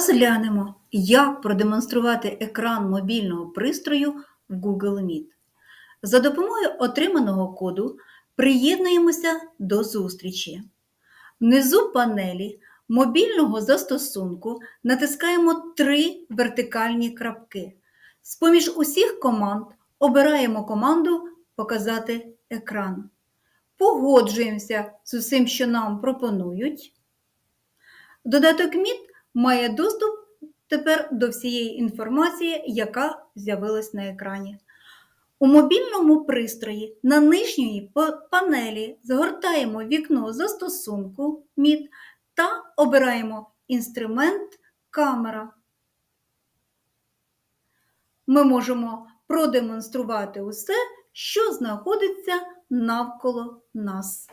Розглянемо, як продемонструвати екран мобільного пристрою в Google Meet. За допомогою отриманого коду приєднуємося до зустрічі. Внизу панелі мобільного застосунку натискаємо три вертикальні крапки. З-поміж усіх команд обираємо команду Показати екран. Погоджуємося з усім, що нам пропонують. Додаток Meet має доступ тепер до всієї інформації, яка з'явилась на екрані. У мобільному пристрої на нижньої панелі згортаємо вікно застосунку Meet та обираємо інструмент камера. Ми можемо продемонструвати усе, що знаходиться навколо нас.